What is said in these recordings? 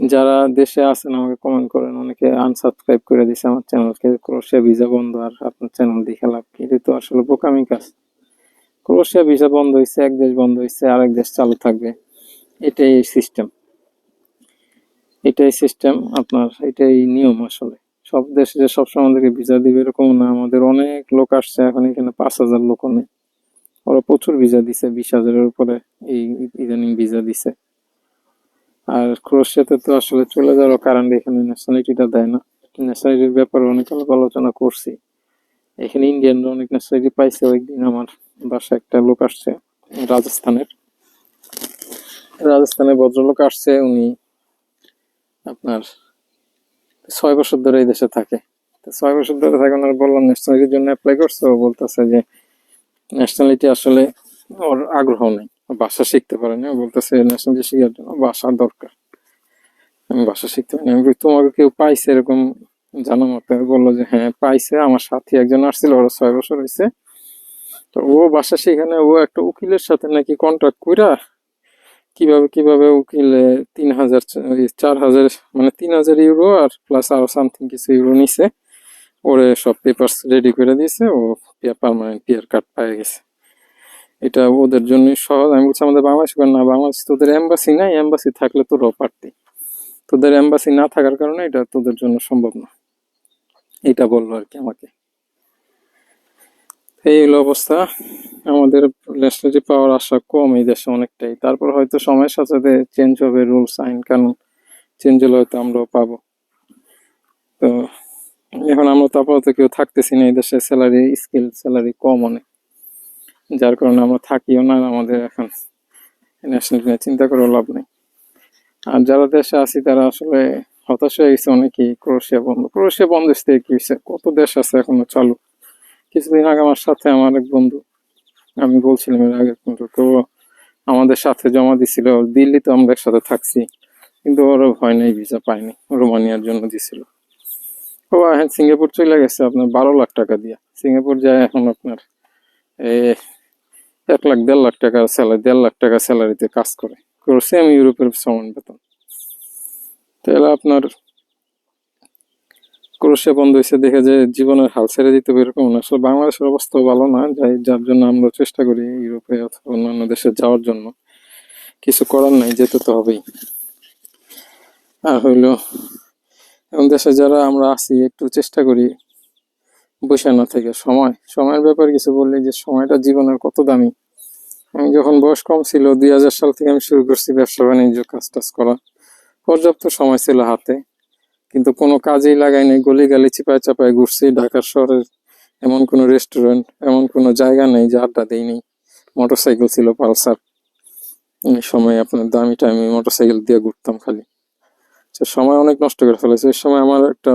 যারা দেশে আছেন, আমাকে কমেন্ট করেন। অনেকে আনসাবস্ক্রাইব করে দিছে আমার চ্যানেলকে ক্রোশিয়া ভিসা বন্ধ আর আপনার চ্যানেল দেখে লাভ কি? এটা তো আসলে বোকামি কাজ। ক্রোশিয়া ভিসা বন্ধ হয়েছে এক দেশ বন্ধ হয়েছে আরেক দেশ চালু থাকবে। এটাই সিস্টেম এটাই সিস্টেম আপনার এটাই নিয়ম আসলে। সব দেশে যে সবসময় আমাদেরকে ভিসা দিবে এরকম না। আমাদের অনেক লোক আসছে এখন এখানে, পাঁচ হাজার লোক নেই ওরা প্রচুর ভিসা দিছে, বিশ হাজারের উপরে এই ইদানিং ভিসা দিছে। আর ক্রোশিয়াতে তো আসলে চলে যাওয়ার কারণ এখানে ন্যাশনালিটিটা দেয় না। ন্যাশনালিটির ব্যাপারে অনেক আলোচনা করছি। এখানে ইন্ডিয়ানরা অনেক ন্যাশনালিটি পাইছে ওইদিন আমার বাসায় একটা লোক আসছে, রাজস্থানের। রাজস্থানের ভদ্রলোক আসছে, উনি আপনার ছয় বছর ধরে এই দেশে থাকে। ছয় বছর ধরে থাকে, ওনার বললাম ন্যাশনালিটির জন্য অ্যাপ্লাই করছে? ও বলতেছে যে ন্যাশনালিটি আসলে ওর আগ্রহ নেই। ভাষা শিখতে পারে না। ও বলতেছে ন্যাশনালিটি শেখার জন্য ভাষা দরকার। আমি ভাষা শিখতে পারি আমি তোমাকে কেউ পাইছে? এরকম জানা মতে। বলল যে হ্যাঁ পাইছে। আমার সাথী একজন আসছিল, ওরা ছয় বছর হয়েছে তো ও বাসা সেখানে ও একটা উকিলের সাথে নাকি কন্ট্যাক্ট কইরা কীভাবে কীভাবে উকিলে তিন হাজার চার হাজার মানে তিন হাজার ইউরো আর প্লাস আরও সামথিং কিছু ইউরো নিছে। ওরে সব পেপারস রেডি করে দিয়েছে। ও পারমানেন্ট পিয়ার কার্ড পেয়ে গেছে। এটা ওদের জন্যই সহজ। আমি বলছি, আমাদের বাংলাদেশ না? বাংলাদেশ তোদের এম্বাসি নাই এম্বাসি থাকলে তোরও পারতি তোদের এম্বাসি না থাকার কারণে এটা তোদের জন্য সম্ভব না। এটা বলল আর কি আমাকে। এই হলো অবস্থা। আমাদের ন্যাশনালিটি পাওয়ার আশা কম এই দেশে অনেকটাই। তারপর হয়তো সময়ের সাথে সাথে চেঞ্জ হবে রুলস আইন, কানুন চেঞ্জ হলে হয়তো আমরাও পাবো। তো এখন আমরা তো আপাতত কেউ থাকতেছি না এই দেশে। স্যালারি স্কিল স্যালারি কম অনেক। যার কারণে আমরা থাকিও না আমাদের এখন ন্যাশনাল নিয়ে চিন্তা করে লাভ নেই। আর যারা দেশে আছি তারা আসলে হতাশ হয়ে গেছে অনেকেই। ক্রোশিয়া বন্ধ। ক্রোশিয়া বন্ধ থেকে কি হয়েছে? কত দেশ আছে এখনও চালু? কিছুদিন আগে আমার সাথে আমার এক বন্ধু আমি বলছিলাম এর আগে কিন্তু তো আমাদের সাথে জমা দিছিল দিল্লি তো আমরা একসাথে থাকছি কিন্তু ওরও ভয় নেই ভিসা পায়নি রোমানিয়ার জন্য দিছিল। ও এখন সিঙ্গাপুর চলে গেছে আপনার বারো লাখ টাকা দিয়া। সিঙ্গাপুর যায় এখন আপনার এ, এক লাখ, দেড় লাখ টাকা স্যালারি দেড় লাখ টাকা স্যালারিতে কাজ করে। করছে আমি ইউরোপের সমান বেতন। তাহলে আপনার ক্রোশে বন্ধ হয়েছে, দেখে যে জীবনের হাল ছেড়ে দিতে হবে এরকম না। আসলে বাংলাদেশের অবস্থাও ভালো না, যাই, যার জন্য আমরা চেষ্টা করি ইউরোপে অথবা অন্যান্য দেশে যাওয়ার জন্য। কিছু করার নাই, যেতে তো হবেই। আর হইল এখন দেশে যারা আমরা আছি, একটু চেষ্টা করি বসে না থেকে সময়, সময়ের ব্যাপারে কিছু বললে যে সময়টা জীবনের কত দামি। আমি যখন বয়স কম ছিল, দুই হাজার সাল থেকে আমি শুরু করছি ব্যবসা বাণিজ্য, কাজ টাজ করা। পর্যাপ্ত সময় ছিল হাতে, কিন্তু কোনো কাজেই লাগাই নাই গলি গালি চিপায় চাপায় ঘুরছি। ঢাকার শহরের এমন কোনো রেস্টুরেন্ট এমন কোনো জায়গা নেই যে আড্ডা দেইনি মোটরসাইকেল ছিল পালসার। এই সময় আপনার দামি টাইমে মোটরসাইকেল দিয়ে ঘুরতাম খালি। সে সময় অনেক নষ্ট করে ফেলেছে। ওই সময় আমার একটা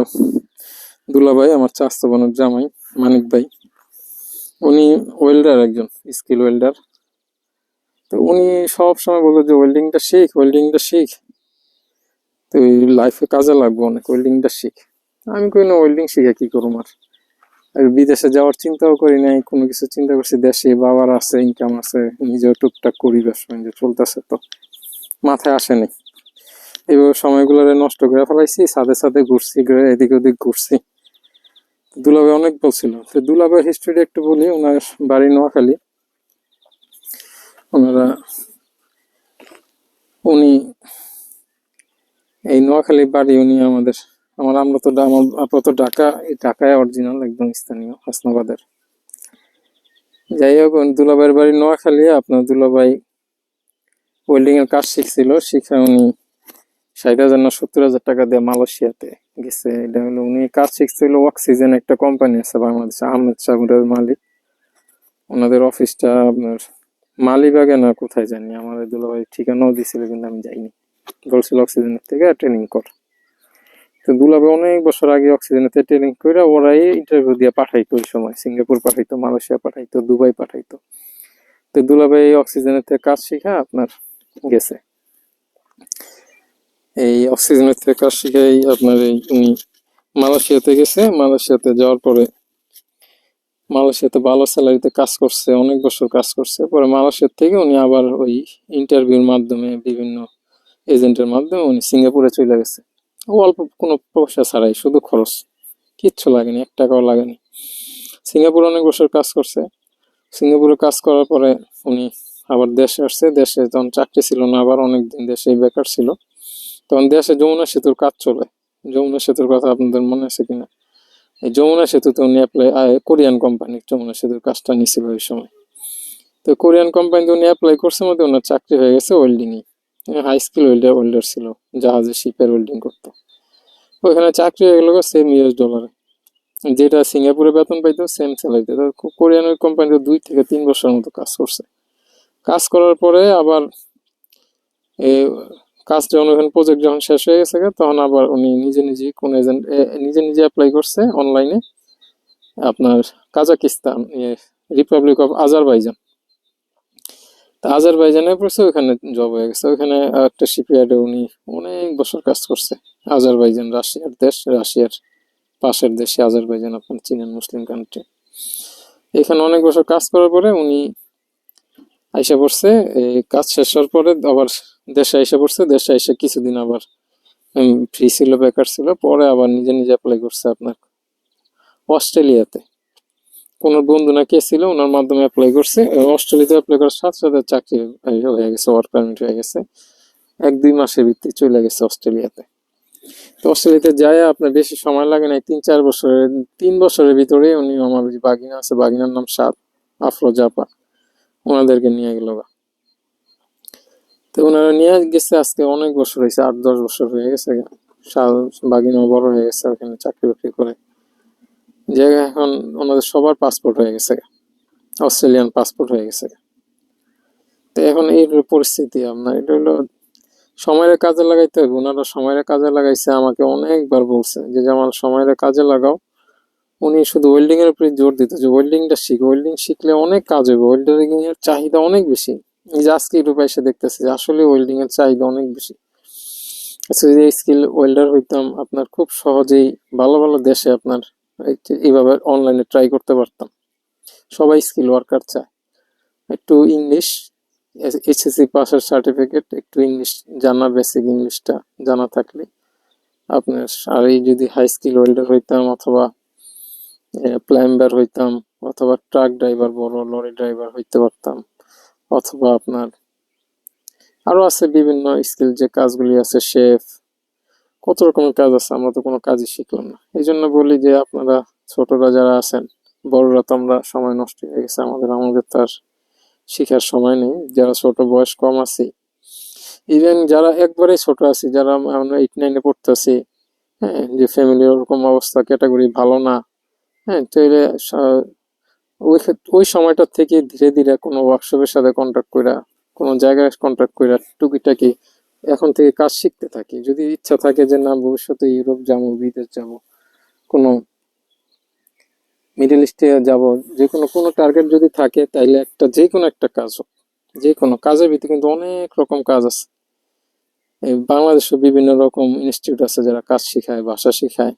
দুলাভাই, আমার চাস্তো বোনের জামাই, মানিক ভাই। উনি ওয়েল্ডার একজন স্কিল ওয়েল্ডার তো উনি সব সময় বলতো যে ওয়েল্ডিংটা শিখ ওয়েল্ডিংটা শিখ। তো লাইফে কাজে লাগবে অনেক ওয়েল্ডিংটা শিখ। আমি কই, না ওয়েল্ডিং শিখে কি করব আর? আর বিদেশে যাওয়ার চিন্তাও করি নাই, কোনো কিছু চিন্তা করছি, দেশে বাবার আছে ইনকাম আছে, নিজেও টুকটাক করি, ব্যবসা বাণিজ্য চলতেছে তো, মাথায় আসেনি এইভাবে সময়গুলো নষ্ট করে ফেলাইছি সাথে সাথে ঘুরছি ঘুরে এদিক ওদিক ঘুরছি। দুলাভাই অনেক বলছিল। তো দুলাভাই হিস্ট্রিটা একটু বলি, ওনার বাড়ি নোয়াখালী। ওনারা, উনি এই নোয়াখালী বাড়ি উনি আমাদের, আমার আমরা তো আপাতত ঢাকা, এই ঢাকায় অরিজিনাল একদম স্থানীয়, হাসনাবাদের। যাই হোক দুলাভাইয়ের বাড়ি নোয়াখালী, আপনার দুলাভাই ওয়েল্ডিং এর কাজ শিখছিল, শিখে উনি ষাট হাজার না সত্তর হাজার টাকা দিয়ে মালয়েশিয়াতে গেছে। এটা হলো উনি কাজ শিখছিল অক্সিজেন একটা কোম্পানি আছে বাংলাদেশে, আহমেদ সাহুরের মালিক। ওনাদের অফিসটা আপনার মালিবাগে না, কোথায় জানি? আমার দুলাভাই ঠিকানাও দিছিল, কিন্তু আমি যাইনি। বলছিল অক্সিজেনের থেকে ট্রেনিং কর। তো দুলাভাই অনেক বছর আগে অক্সিজেনেতে ট্রেনিং করে ওরাই ইন্টারভিউ দিয়ে পাঠাইতো ওই সময়। সিঙ্গাপুর পাঠাইতো, মালয়েশিয়া পাঠাইতো, দুবাই পাঠাইতো। তো দুলাভাই অক্সিজেনেতে কাজ শিখা আপনার গেছে। এই অক্সিজেনের থেকে কাজ শিখেই আপনার এই উনি মালয়েশিয়াতে গেছে, মালয়েশিয়াতে যাওয়ার পরে মালয়েশিয়াতে ভালো স্যালারিতে কাজ করছে, অনেক বছর কাজ করছে। পরে মালয়েশিয়ার থেকে উনি আবার ওই ইন্টারভিউর মাধ্যমে বিভিন্ন এজেন্টের মাধ্যমে উনি সিঙ্গাপুরে চলে গেছে। অল্প কোনো পয়সা ছাড়াই, শুধু খরচ। কিচ্ছু লাগেনি, এক টাকাও লাগেনি। সিঙ্গাপুরে অনেক বছর কাজ করছে। সিঙ্গাপুরে কাজ করার পরে উনি আবার দেশে আসছে। দেশে তখন চাকরি ছিল না, আবার অনেকদিন দেশে বেকার ছিল। তখন দেশে যমুনা সেতুর কাজ চলে। যমুনা সেতুর কথা আপনাদের মনে আছে কিনা? এই যমুনা সেতুতে উনি অ্যাপ্লাই কোরিয়ান কোম্পানি যমুনা সেতুর কাজটা নিয়েছিল ওই সময়। তো কোরিয়ান কোম্পানিতে উনি অ্যাপ্লাই করছে, মধ্যে ওনার চাকরি হয়ে গেছে ওয়েল্ডিংয়ে হাই স্কিল ওয়েল্ডার ওয়েল্ডার ছিল, জাহাজে শিপের ওয়েল্ডিং করতো। ওইখানে চাকরি হয়ে গেল সেম ইউএস ডলারে যেটা সিঙ্গাপুরে বেতন পাইতো সেম স্যালারিতে কোরিয়ান ওই কোম্পানিতে দুই থেকে তিন বছরের মতো কাজ করছে। কাজ করার পরে আবার এ কাজ যখন প্রজেক্ট যখন শেষ হয়ে গেছে তখন আবার উনি নিজে নিজে কোন এজেন্ট নিজে নিজে অ্যাপ্লাই করছে অনলাইনে আপনার কাজাকিস্তান রিপাবলিক অফ আজারবাইজান তা আজারবাইজানে পড়ছে, ওখানে জব হয়ে গেছে। ওখানে একটা শিপইয়ার্ডে উনি অনেক বছর কাজ করছে। আজারবাইজান রাশিয়ার দেশ, রাশিয়ার পাশের দেশে আজারবাইজান আপনার চিনেন মুসলিম কান্ট্রি এখানে অনেক বছর কাজ করার পরে উনি আইসা পড়ছে, এই কাজ শেষ হওয়ার পরে আবার দেশে আইসা পড়ছে, দেশে আইসা কিছুদিন আবার ফ্রি ছিল, বেকার ছিল, পরে আবার নিজে নিজে অ্যাপ্লাই করছে আপনার অস্ট্রেলিয়াতে। কোনো বন্ধু না কে ছিল, ওনার মাধ্যমে অ্যাপ্লাই করছে অস্ট্রেলিয়াতে অ্যাপ্লাই করার সাথে সাথে চাকরি হয়ে- গেছে ওয়ার্ক পারমিট হয়ে গেছে। এক দুই মাসের ভিত্তি চলে গেছে অস্ট্রেলিয়াতে। তো অস্ট্রেলিয়াতে যায় আপনার বেশি সময় লাগে না তিন চার বছরের, তিন বছরের ভিতরে উনি আমার বাগিনা আছে, বাগিনার নাম সাদ, আফরো জাপা ওনাদেরকে নিয়ে গেল তো ওনারা নিয়ে গেছে, আজকে অনেক বছর হয়েছে, আট দশ বছর হয়ে গেছে সা- বড় হয়ে গেছে ওখানে চাকরি বাকরি করে। যে এখন ওনাদের সবার পাসপোর্ট হয়ে গেছে অস্ট্রেলিয়ান পাসপোর্ট হয়ে গেছে তো এখন এই পরিস্থিতি আপনার, এটা হলো সময়ের কাজে লাগাইতে হবে। ওনারা সময়ের কাজে লাগাইছে, আমাকে অনেকবার বলছে যে যেমন সময়ের কাজে লাগাও উনি শুধু ওয়েল্ডিং এর উপরে জোর দিত যে ওয়েল্ডিংটা শিখ ওয়েল্ডিং শিখলে অনেক কাজ হবে ওয়েল্ডিং এর চাহিদা অনেক বেশি। এই যে আজকে ইউরোপে এসে দেখতেছি যে আসলে ওয়েল্ডিং এর চাহিদা অনেক বেশি। আচ্ছা, যদি স্কিল ওয়েল্ডার হইতাম আপনার খুব সহজেই ভালো ভালো দেশে আপনার এই এইভাবে অনলাইনে ট্রাই করতে পারতাম। সবাই স্কিল ওয়ার্কার চায়। একটু ইংলিশ এইচএসসি পাসের সার্টিফিকেট একটু ইংলিশ জানা বেসিক ইংলিশটা জানা থাকলে আপনার আর এই যদি হাই স্কিল ওয়েল্ডার হইতাম অথবা প্ল্যাম্বার হইতাম, অথবা ট্রাক ড্রাইভার বড় লরি ড্রাইভার হইতে পারতাম, অথবা আপনার আরও আছে বিভিন্ন স্কিল যে কাজগুলি আছে শেফ কত রকমের কাজ আছে, আমরা তো কোনো কাজই শিখলাম না। এই জন্য বলি যে আপনারা ছোটরা যারা আছেন, বড়রা তো আমরা সময় নষ্ট হয়ে গেছে, আমাদের আমাদের তার শিখার সময় নেই। যারা ছোট, বয়স কম আছে ইভেন যারা একবারেই ছোট আছি, যারা আমরা এইট নাইনে পড়তেছি হ্যাঁ যে ফ্যামিলির ওরকম অবস্থা ক্যাটাগরি ভালো না হ্যাঁ তাহলে সা- ওই ওই সময়টা থেকে ধীরে ধীরে কোনো ওয়ার্কশপের সাথে কন্ট্যাক্ট কইরা, কোনো জায়গায় কন্ট্যাক্ট কইরা টুকিটাকি এখন থেকে কাজ শিখতে থাকি। যদি ইচ্ছা থাকে যে না, ভবিষ্যতে ইউরোপ যাব, বিদেশ যাব, কোনো মিডল ইস্টে যাব যে কোনো কোনো টার্গেট যদি থাকে, তাইলে একটা যে কোনো একটা কাজ হোক যে কোনো কাজের ভিতরে কিন্তু অনেক রকম কাজ আছে। এই বাংলাদেশে বিভিন্ন রকম ইনস্টিটিউট আছে যারা কাজ শেখায়, ভাষা শেখায়।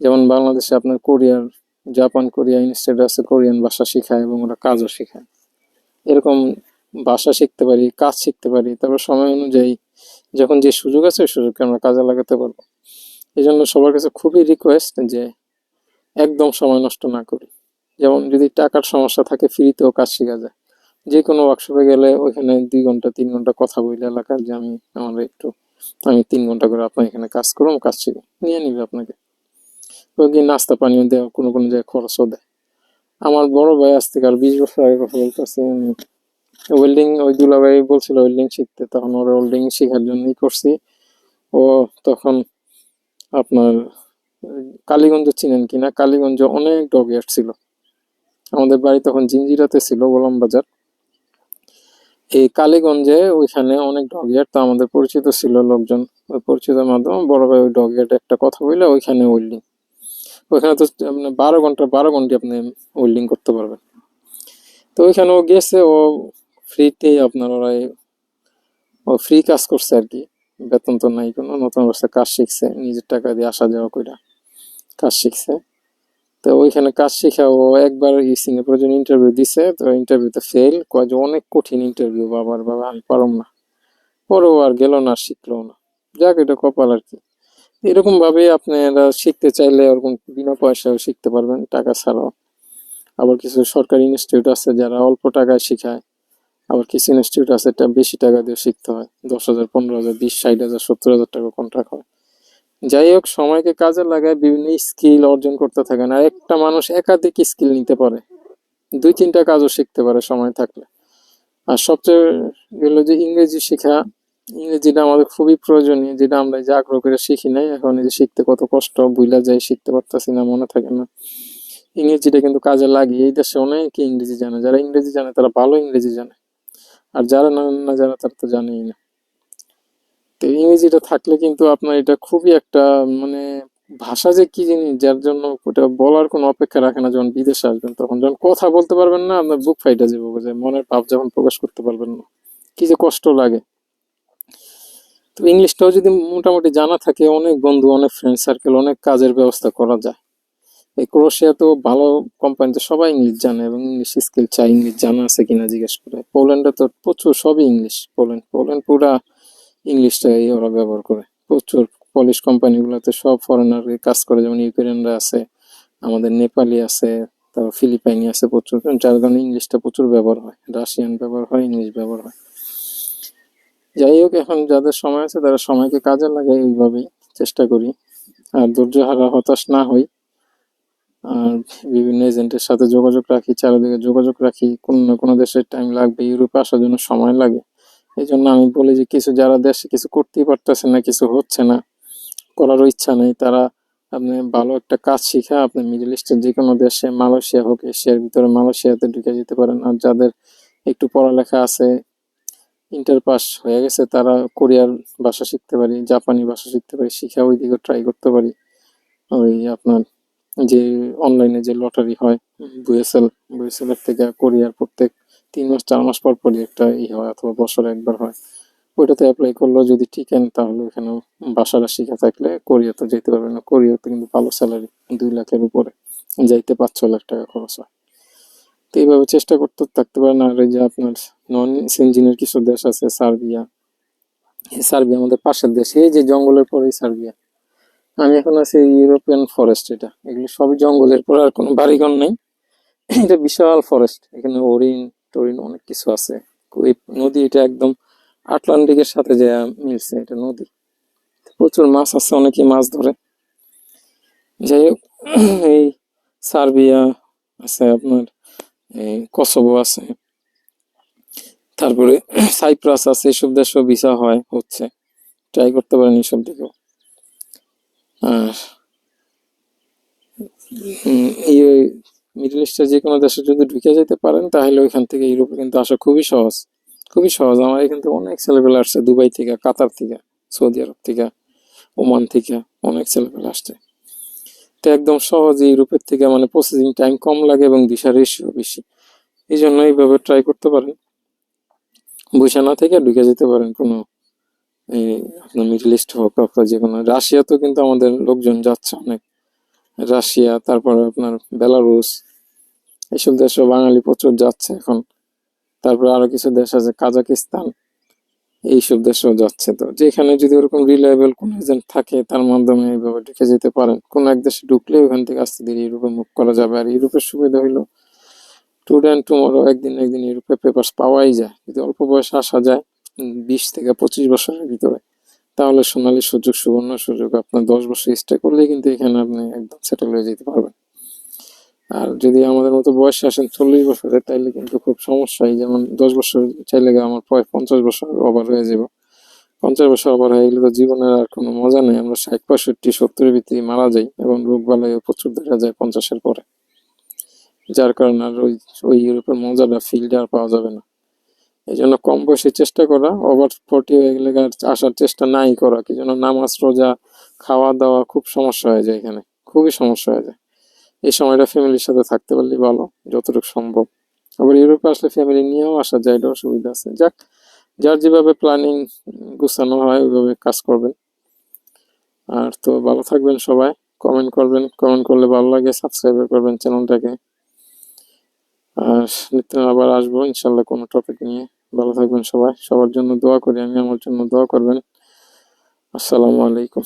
যেমন বাংলাদেশে আপনার কোরিয়ার জাপান কোরিয়া ইনস্টিটিউট আছে কোরিয়ান ভাষা শেখায় এবং ওরা কাজও শেখায়। এরকম ভাষা শিখতে পারি, কাজ শিখতে পারি, তারপর সময় অনুযায়ী যখন যে সুযোগ আছে ওই সুযোগকে আমরা কাজে লাগাতে পারব। এই জন্য সবার কাছে খুবই রিকোয়েস্ট যে একদম সময় নষ্ট না করি। যেমন যদি টাকার সমস্যা থাকে ফ্রিতেও কাজ শেখা যায়। যে কোনো ওয়ার্কশপে গেলে ওইখানে দুই ঘণ্টা, তিন ঘণ্টা কথা বলে এলাকার যে আমি, আমার একটু, আমি তিন ঘণ্টা করে আপনার এখানে কাজ করুন কাজ শিখে নিয়ে নিবে আপনাকে। গিয়ে নাস্তা পানিও দেওয়া, কোনো কোনো জায়গায় খরচও দেয়। আমার বড় ভাই আজ থেকে আর বিশ বছর আগে কথা বলতেছে ওয়েল্ডিং ওই দুলাভাই বলছিল ওয়েল্ডিং শিখতে, তখন ওর ওয়েল্ডিং শেখার জন্যই করছি। ও তখন আপনার, কালীগঞ্জ চিনেন কিনা? কালীগঞ্জে অনেক ডগ ছিল। আমাদের বাড়ি তখন জিঞ্জিরাতে ছিল, গোলাম বাজার। এই কালীগঞ্জে ওইখানে অনেক ডগ ইয়ার্ড তো আমাদের পরিচিত ছিল লোকজন। ওই পরিচিতের মাধ্যমে বড় ভাই ওই ডগ একটা কথা বললে, ওইখানে ওয়েল্ডিং ওইখানে তো আপনি বারো ঘণ্টা বারো ঘণ্টা আপনি ওয়েল্ডিং করতে পারবেন। তো ওইখানে ও গেছে, ও ফ্রিতেই আপনার ওরা ও ফ্রি কাজ করছে আর কি। বেতন তো নাই কোনো, নতুন অবস্থা কাজ শিখছে, নিজের টাকা দিয়ে আসা যাওয়া কইরা কাজ শিখছে। তো ওইখানে কাজ শিখা ও একবার সিঙ্গাপুরের জন্য ইন্টারভিউ দিছে, তো ইন্টারভিউতে ফেল কয় যে অনেক কঠিন ইন্টারভিউ বাবার বাবা, আমি পারম না। পরেও আর গেল না শিখলো না। যাক, এটা কপাল আর কি। এরকম ভাবে আপনারা শিখতে চাইলে ওরকম বিনা পয়সাও শিখতে পারবেন টাকা ছাড়াও। আবার কিছু সরকারি ইনস্টিটিউট আছে যারা অল্প টাকায় শেখায়, আবার কিছু ইনস্টিটিউট আছে এটা বেশি টাকা দিয়ে শিখতে হয়। দশ হাজার, পনেরো হাজার, বিশ, ষাট হাজার, সত্তর হাজার টাকা কন্ট্রাক্ট হয়। যাই হোক, সময়কে কাজে লাগায় বিভিন্ন স্কিল অর্জন করতে থাকেন আর একটা মানুষ একাধিক স্কিল নিতে পারে। দুই তিনটা কাজও শিখতে পারে সময় থাকলে। আর সবচেয়ে হলো যে ইংরেজি শেখা ইংরেজিটা আমাদের খুবই প্রয়োজনীয়, যেটা আমরা যে আগ্রহ করে শিখি নাই, এখন এই যে শিখতে কত কষ্ট বুইলা যায় শিখতে পারতাছি না, মনে থাকে না। ইংরেজিটা কিন্তু কাজে লাগে। এই দেশে অনেকে ইংরেজি জানে। যারা ইংরেজি জানে, তারা ভালো ইংরেজি জানে। আর যারা না না যারা তারা তো জানেই না। তো ইংরেজিটা থাকলে কিন্তু আপনার এটা খুবই একটা মানে ভাষা যে কি জিনিস, যার জন্য ওটা বলার কোনো অপেক্ষা রাখে না। যখন বিদেশে আসবেন, তখন যখন কথা বলতে পারবেন না, আপনার বুক ফাইটা যাবে যে মনের ভাব যখন প্রকাশ করতে পারবেন না। কি যে কষ্ট লাগে। তো ইংলিশটাও যদি মোটামুটি জানা থাকে, অনেক বন্ধু, অনেক ফ্রেন্ড সার্কেল অনেক কাজের ব্যবস্থা করা যায়। এই ক্রোশিয়া তো ভালো কোম্পানিতে সবাই ইংলিশ জানে এবং ইংলিশ স্কিল চাই, ইংলিশ জানা আছে কিনা জিজ্ঞেস করে। পোল্যান্ডে তো প্রচুর, সবই ইংলিশ পোল্যান্ড পোল্যান্ড পুরা ইংলিশটাই ওরা ব্যবহার করে। প্রচুর পলিশ কোম্পানিগুলোতে সব ফরেনার কাজ করে, যেমন ইউক্রেনরা আছে, আমাদের নেপালি আছে, তারপর ফিলিপাইনি আছে প্রচুর। যার কারণে ইংলিশটা প্রচুর ব্যবহার হয়। রাশিয়ান ব্যবহার হয় ইংলিশ ব্যবহার হয়। যাই হোক, এখন যাদের সময় আছে তারা সময়কে কাজে লাগাই ওইভাবেই চেষ্টা করি। আর ধৈর্য হারা হতাশ না হই। আর বিভিন্ন এজেন্টের সাথে যোগাযোগ রাখি, চারিদিকে যোগাযোগ রাখি। কোনো না কোনো দেশের টাইম লাগবে, ইউরোপে আসার জন্য সময় লাগে। এই জন্য আমি বলি যে কিছু যারা দেশে কিছু করতেই পারতেছে না, কিছু হচ্ছে না, করারও ইচ্ছা নেই। তারা আপনি ভালো একটা কাজ শিখা আপনি মিডল ইস্টের যে কোনো দেশে, মালয়েশিয়া হোক, এশিয়ার ভিতরে মালয়েশিয়াতে ঢুকে যেতে পারেন। আর যাদের একটু পড়ালেখা আছে ইন্টার পাস হয়ে গেছে, তারা কোরিয়ার ভাষা শিখতে পারি, জাপানি ভাষা শিখতে পারি, শিখা ওই দিকে ট্রাই করতে পারি। ওই আপনার যে অনলাইনে যে লটারি হয়, বুয়েসেল, বুয়েসেলের থেকে কোরিয়ার প্রত্যেক তিন মাস, চার মাস পর পরই একটা ই হয় অথবা বছরে একবার হয়। ওইটাতে অ্যাপ্লাই করলেও যদি টিকেন তাহলে ওখানে বাসাটা শিখা থাকলে কোরিয়াতে যেতে পারবে না, কোরিয়াতে কিন্তু ভালো স্যালারি দুই লাখের উপরে, যাইতে পাঁচ ছ লাখ টাকা খরচ হয়। তো এইভাবে চেষ্টা করতে থাকতে পারেন আর এই যে আপনার নন ইঞ্জিনের কিছু দেশ আছে, সার্বিয়া। এই সার্বিয়া আমাদের পাশের দেশ। এই যে জঙ্গলের পরেই সার্বিয়া। আমি এখন আছি ইউরোপিয়ান ফরেস্ট এটা। এগুলো সবই জঙ্গলের পর, আর কোনো বাড়িঘর নেই। এটা বিশাল ফরেস্ট এখানে হরিণ টরিন অনেক কিছু আছে। এই নদী এটা একদম আটলান্টিকের সাথে যে মিলছে, এটা নদী। প্রচুর মাছ আছে অনেকে মাছ ধরে। যাই হোক, এই সার্বিয়া আছে আপনার কসোভো আছে। তারপরে সাইপ্রাস আছে এইসব দেশও ভিসা হয়, হচ্ছে। ট্রাই করতে পারেন এইসব দিকেও। আর মিডল ইস্টের যে কোনো দেশে যদি ঢুকে যেতে পারেন, তাহলে ওইখান থেকে ইউরোপে কিন্তু আসা খুবই সহজ। খুবই সহজ। আমার এখান থেকে অনেক ছেলেপেলে আসছে, দুবাই থেকে, কাতার থেকে, সৌদি আরব থেকে, ওমান থেকে অনেক ছেলেপেলে আসছে। তো একদম সহজে ইউরোপের থেকে মানে প্রসেসিং টাইম কম লাগে এবং ভিসা রেশিও বেশি। এই জন্য এইভাবে ট্রাই করতে পারেন। বসে না থেকে ঢুকে যেতে পারেন কোনো, এই আপনার মিডল ইস্ট হোক আপনার যে কোনো। রাশিয়াতেও কিন্তু আমাদের লোকজন যাচ্ছে অনেক। রাশিয়া, তারপরে আপনার বেলারুস এইসব দেশেও বাঙালি প্রচুর যাচ্ছে এখন। তারপরে আরও কিছু দেশ আছে কাজাকিস্তান এইসব দেশেও যাচ্ছে তো। যেখানে যদি ওরকম রিলায়েবল কোনো এজেন্ট থাকে তার মাধ্যমে এইভাবে ঢুকে যেতে পারেন। কোন এক দেশে ঢুকলে ওখান থেকে আস্তে ধীরে ইউরোপে মুভ করা যাবে। আর ইউরোপের সুবিধা হইল টুডে অ্যান্ড টুমোরো একদিন একদিন ইউরোপে পেপার পাওয়াই যায়। যদি অল্প বয়সে আসা যায় বিশ থেকে পঁচিশ বছরের ভিতরে তাহলে সোনালী সুযোগ সুবর্ণ সুযোগ আপনার দশ বছর স্টে করলে কিন্তু এখানে আপনি একদম সেটেল হয়ে যেতে পারবেন। আর যদি আমাদের মতো বয়সে আসেন চল্লিশ বছরে তাইলে কিন্তু খুব সমস্যা। এই যেমন দশ বছর চাইলে আমার প্রায় পঞ্চাশ বছর ওভার হয়ে যাব পঞ্চাশ বছর ওভার হয়ে গেলে তো জীবনের আর কোনো মজা নেই। আমরা ষাট, পঁয়ষট্টি, সত্তরের ভিতরে মারা যাই এবং রোগ বালাই প্রচুর দেখা যায় পঞ্চাশের পরে। যার কারণে আর ওই ওই ইউরোপের মজাটা ফিলটা আর পাওয়া যাবে না। এই জন্য কম বয়সে চেষ্টা করা ওভার ফোর্টি হয়ে গেলে আর আসার চেষ্টা নাই করা। কি জন্য নামাজ, রোজা খাওয়া দাওয়া খুব সমস্যা হয়ে যায় এখানে। খুবই সমস্যা হয়ে যায়। এই সময়টা ফ্যামিলির সাথে থাকতে পারলে ভালো, যতটুকু সম্ভব। আবার ইউরোপে আসলে ফ্যামিলি নিয়েও আসা যায় এটা অসুবিধা আছে। যাক, যার যেভাবে প্ল্যানিং গুছানো হয়, ওইভাবে কাজ করবেন। আর তো ভালো থাকবেন সবাই। কমেন্ট করবেন কমেন্ট করলে ভালো লাগে সাবস্ক্রাইব করবেন চ্যানেলটাকে আর নিত্য আবার আসব, ইনশাল্লাহ কোনো টপিক নিয়ে। ভালো থাকবেন সবাই। সবার জন্য দোয়া করি, আমি আমার জন্য দোয়া করবেন। আসসালামু আলাইকুম।